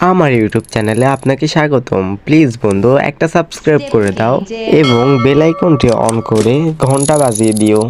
আমার ইউটিউব চ্যানেলে আপনাকে স্বাগতম। প্লিজ বন্ধু একটা সাবস্ক্রাইব করে দাও এবং বেলাইকনটি অন করে ঘণ্টা বাজিয়ে দিও।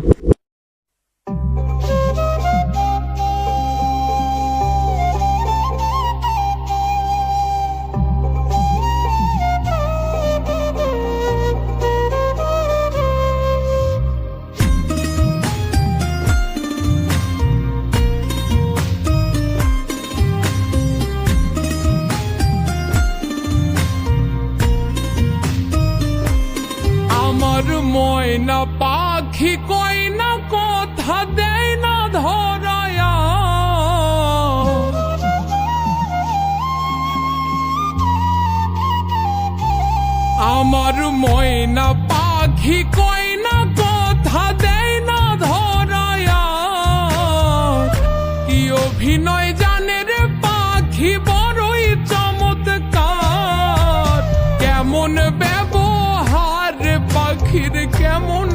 ময়না পাখি কই না কথা দেয় না ধরায়া। আমার ময়না পাখি কই পাখির কেমন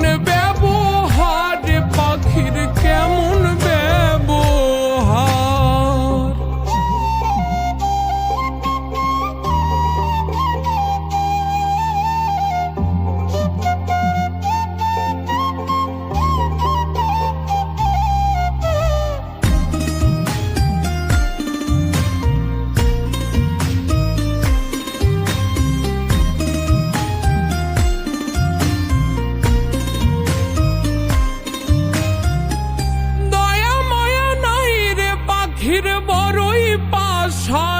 the best. hard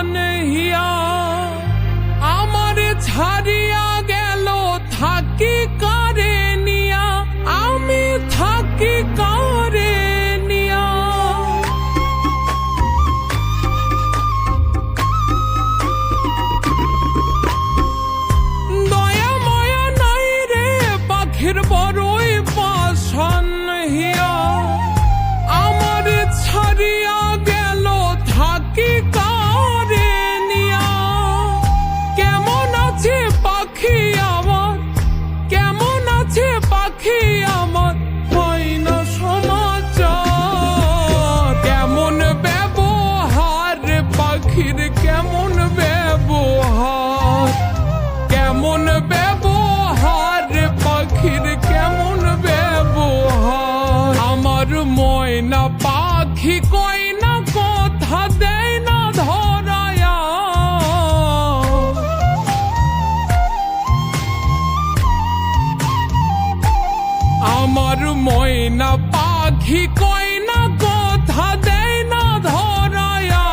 আমার ময়না পাখি কয় না কথা দেয় না ধরায়া।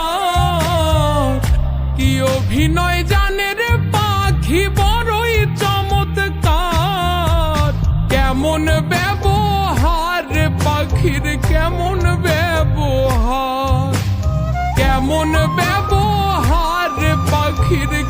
কি অভিনয় জানে রে পাখি, বড়ই চমৎকার। কেমন ব্যবহার পাখির, কেমন ব্যবহার। কেমন ব্যবহার পাখির